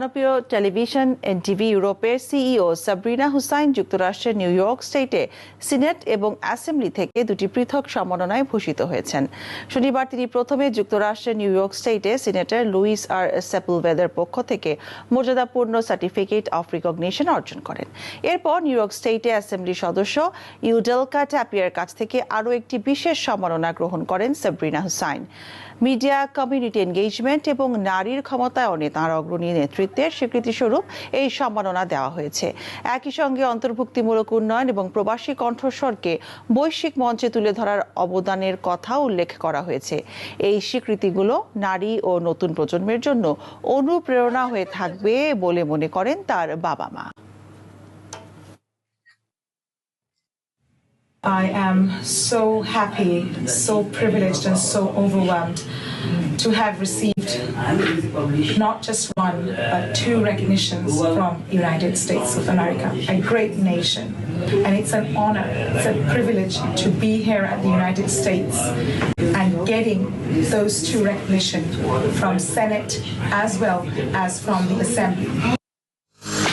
জনপ্রিয় television NTV ইউরোপের CEO Sabrina Hussain যুক্তরাষ্ট্রের নিউ ইয়র্ক স্টেটে সিনেট এবং অ্যাসেম্বলি থেকে দুটি পৃথক সম্মাননায় ভূষিত হয়েছেন। শনিবার তিনি প্রথমে যুক্তরাষ্ট্রের নিউ ইয়র্ক স্টেটে সিনেটর লুইস আর সেপুলভেদের পক্ষ থেকে মর্যাদাপূর্ণ সার্টিফিকেট অফ রিকগনিশন অর্জন করেন। এরপর নিউ ইয়র্ক স্টেটে অ্যাসেম্বলি সদস্য ইউডেলকা ট্যাপিয়ার কাছ থেকে আরও একটি বিশেষ সম্মাননা গ্রহণ করেন Sabrina Hussain. Media, community engagement এবং নারীর ক্ষমতায়নে তাঁর অগ্রণী নেতৃত্বের স্বীকৃতিস্বরূপ এই সম্মাননা দেওয়া হয়েছে। একই সঙ্গে অন্তর্ভুক্তিমূলক উন্নয়ন এবং প্রবাসী কণ্ঠস্বরকে বৈশ্বিক মঞ্চে তুলে ধরার অবদানের কথা উল্লেখ করা হয়েছে। এই স্বীকৃতিগুলো নারী ও নতুন প্রজন্মের জন্য অনুপ্রেরণা হয়ে থাকবে বলে মনে করেন তার বাবা মা। I am so happy, so privileged, and so overwhelmed to have received not just one but two recognitions from United States of America, a great nation. And it's an honor, it's a privilege to be here at the United States and getting those two recognitions from Senate as well as from the Assembly.